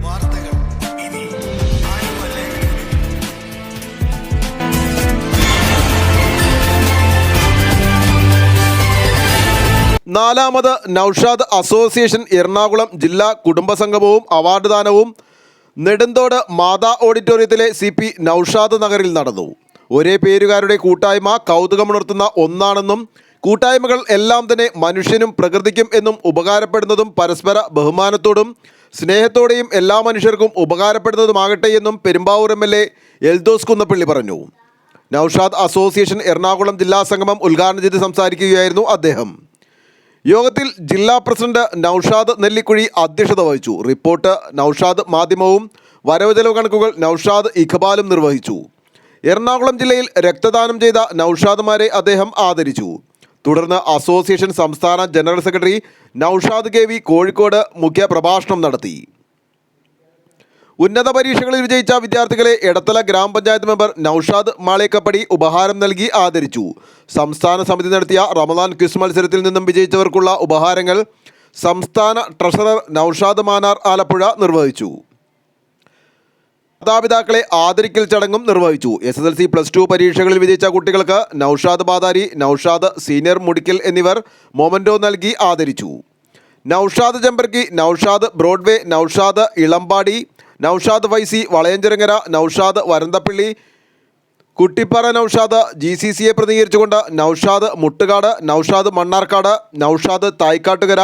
വാർത്തകൾ ഇനി നാലാമത് നൌഷാദ് അസോസിയേഷൻ എറണാകുളം ജില്ലാ കുടുംബസംഗമവും അവാർഡ് ദാനവും നെടുന്തോട് മാതാ ഓഡിറ്റോറിയത്തിലെ സി പി നൌഷാദ് നഗറിൽ നടന്നു. ഒരേ പേരുകാരുടെ കൂട്ടായ്മ കൗതുകമുണർത്തുന്ന ഒന്നാണെന്നും കൂട്ടായ്മകൾ എല്ലാം തന്നെ മനുഷ്യനും പ്രകൃതിക്കും എന്നും ഉപകാരപ്പെടുന്നതും പരസ്പര ബഹുമാനത്തോടും സ്നേഹത്തോടെയും എല്ലാ മനുഷ്യർക്കും ഉപകാരപ്പെടുന്നതുമാകട്ടെ എന്നും Perumbavoor M L A Eldhose Kunnappilly പറഞ്ഞു. നൌഷാദ് അസോസിയേഷൻ എറണാകുളം ജില്ലാ സംഗമം ഉദ്ഘാടനം ചെയ്ത് സംസാരിക്കുകയായിരുന്നു അദ്ദേഹം. യോഗത്തിൽ ജില്ലാ പ്രസിഡന്റ് നൌഷാദ് നെല്ലിക്കുഴി അധ്യക്ഷത വഹിച്ചു. റിപ്പോർട്ട് നൌഷാദ് മാധ്യമവും വരവ് ചെലവ് കണക്കുകൾ നൌഷാദ് ഇഖബാലും നിർവഹിച്ചു. എറണാകുളം ജില്ലയിൽ രക്തദാനം ചെയ്ത നൌഷാദ്മാരെ അദ്ദേഹം ആദരിച്ചു. തുടർന്ന് അസോസിയേഷൻ സംസ്ഥാന general secretary Naushad K V Kozhikode മുഖ്യ പ്രഭാഷണം നടത്തി. ഉന്നത പരീക്ഷകളിൽ വിജയിച്ച വിദ്യാർത്ഥികളെ എടത്തല ഗ്രാമപഞ്ചായത്ത് മെമ്പർ നൌഷാദ് മാളേക്കപ്പടി ഉപഹാരം നൽകി ആദരിച്ചു. സംസ്ഥാന സമിതി നടത്തിയ റമദാൻ ക്വിസ് മത്സരത്തിൽ നിന്നും വിജയിച്ചവർക്കുള്ള ഉപഹാരങ്ങൾ സംസ്ഥാന ട്രഷറർ നൌഷാദ് മാനാർ ആലപ്പുഴ നിർവഹിച്ചു. മാതാപിതാക്കളെ ആദരിക്കൽ ചടങ്ങും നിർവഹിച്ചു. S S L C plus two പരീക്ഷകളിൽ വിജയിച്ച കുട്ടികൾക്ക് നൌഷാദ് ബാദാരി നൌഷാദ് സീനിയർ മുടിക്കൽ എന്നിവർ മൊമന്റോ നൽകി ആദരിച്ചു. നൌഷാദ് ചെമ്പർക്കി നൌഷാദ് ബ്രോഡ്വേ നൌഷാദ് ഇളമ്പാടി നൌഷാദ് വൈസി വളയഞ്ചിറങ്ങര നൌഷാദ് വരന്തപ്പള്ളി കുട്ടിപ്പാറ നൌഷാദ് ജി സി സിയെ പ്രതികരിച്ചുകൊണ്ട് നൌഷാദ് മുട്ടുകാട് നൌഷാദ് മണ്ണാർക്കാട് നൌഷാദ് തായ്ക്കാട്ടുകര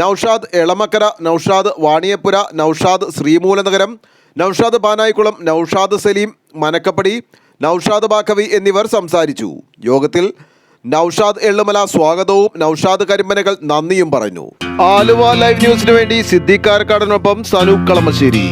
നൌഷാദ് എളമക്കര നൌഷാദ് വാണിയപ്പുര നൌഷാദ് ശ്രീമൂലനഗരം നൌഷാദ് പാനായിക്കുളം നൌഷാദ് സലീം മനക്കപ്പടി നൌഷാദ് ബാക്കവി എന്നിവർ സംസാരിച്ചു. യോഗത്തിൽ നൌഷാദ് എള്ളുമല സ്വാഗതവും നൌഷാദ് കരിമ്പനകൾ നന്ദിയും പറഞ്ഞു. ആലുവ ലൈവ് ന്യൂസിനു വേണ്ടി സിദ്ദിഖ് കാരക്കാടനൊപ്പം സനൂപ് കളമശ്ശേരി.